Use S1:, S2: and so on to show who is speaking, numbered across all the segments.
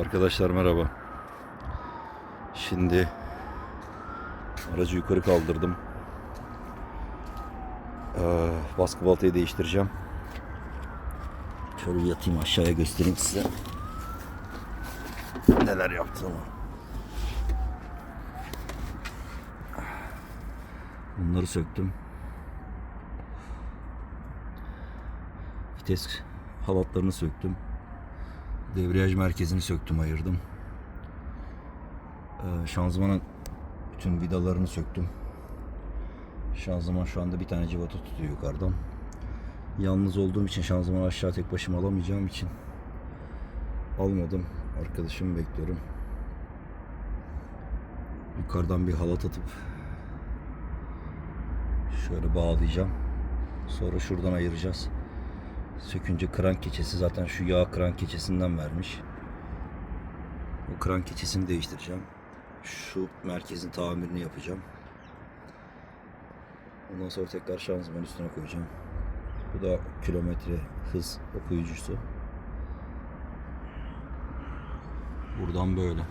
S1: Arkadaşlar merhaba. Şimdi aracı yukarı kaldırdım. Ee, baskı baltayı değiştireceğim. Şöyle yatayım aşağıya göstereyim size. Neler yaptığımı. Bunları söktüm. Vites halatlarını söktüm. Debriyaj merkezini söktüm ayırdım. Ee, şanzımanın bütün vidalarını söktüm. Şanzıman şu anda bir tane civata tutuyor yukarıdan. Yalnız olduğum için şanzımanı aşağı tek başıma alamayacağım için almadım. Arkadaşımı bekliyorum. Yukarıdan bir halat atıp şöyle bağlayacağım. Sonra şuradan ayıracağız. Sökünce krank keçesi zaten şu yağ krank keçesinden vermiş. O krank keçesini değiştireceğim. Şu merkezin tamirini yapacağım. Ondan sonra tekrar şanzıman üstüne koyacağım. Bu da kilometre hız okuyucusu. Buradan böyle.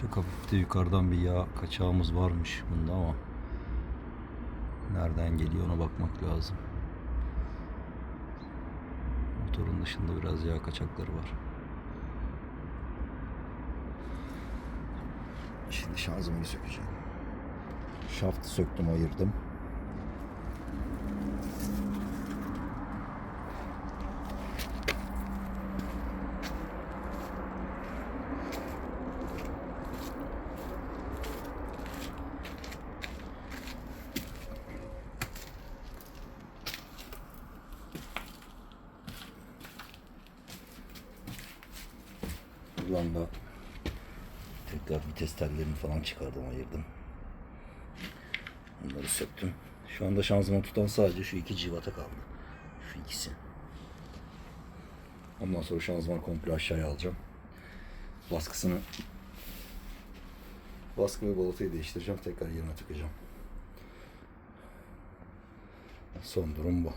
S1: Çok hafif de yukarıdan bir yağ kaçağımız varmış bunda ama nereden geliyor ona bakmak lazım. Motorun dışında biraz yağ kaçakları var. Şimdi şanzımanı sökeceğim. Şaftı söktüm ayırdım. Buradan da tekrar vites tellerini falan çıkardım ayırdım. Onları söktüm. Şu anda şanzıman tutan sadece şu iki civata kaldı. Şu ikisi. Ondan sonra şanzımanı komple aşağıya alacağım. Baskısını baskı ve balatayı değiştireceğim. Tekrar yerine takacağım. Son durum bu.